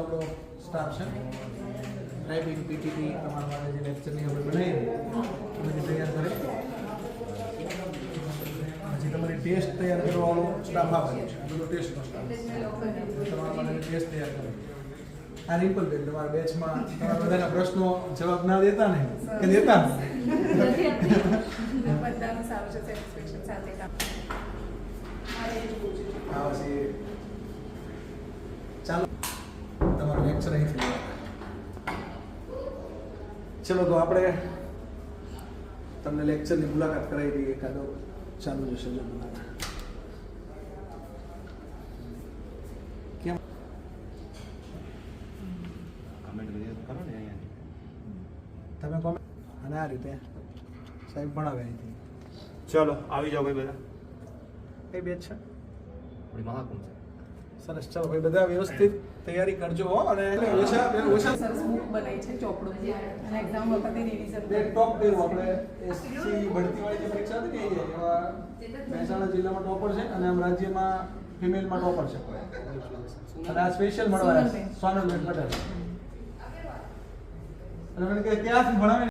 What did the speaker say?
આપણો સ્ટાફ છે. ટાઈપિંગ પીટીપી તમારા માટે જે લેક્ચરની આપણે બનાવી બધી તૈયાર કરે. પછી તમારી ટેસ્ટ તૈયાર કરવાનો સ્ટાફ આવે છે. બધો ટેસ્ટનો સ્ટાફ તમારા માટે ટેસ્ટ તૈયાર કરે આ રિમ્પલ બેન તમારા બેચમાં તમારા બધાના પ્રશ્નો જવાબ ના દેતા ને? કે દેતા બધાનું સારું છે સેટિસ્ફેક્શન સાથે કામ આ પછી ચાલો. લેક્ચર અહીંથી. ચલો તો આપણે તમને લેક્ચરની મુલાકાત કરાવી દઈએ. એકાદો ચાલુ જશે જો મુલાકાત. કેમ? કમેન્ટ કરો ને અહીંયા. તમે કોમેન્ટ અને આ રીતે. સાહેબ ભણાવે અહીંથી. ચલો આવી જાઓ ભાઈ બધા. કઈ બેચ છે? મહાકુંભ છે. સરસ. ચાલો ભાઈ બધા વ્યવસ્થિત તૈયારી કરજો હો અને ઓછા ઓછા સરસ બુક બનાવી છે ચોપડો. અને એક્ઝામ વખતે રિવિઝન બે ટોપ કર્યું આપણે એસસી ભરતીવાળી જે પરીક્ષા હતી ને એવા મહેસાણા જિલ્લામાં ટોપર છે અને આમ રાજ્યમાં ફિમેલમાં ટોપર છે. અને આ સ્પેશિયલ મળવાના છે. સોનલબેન. પટેલ અને મને કહે ક્યાંથી ભણાવે?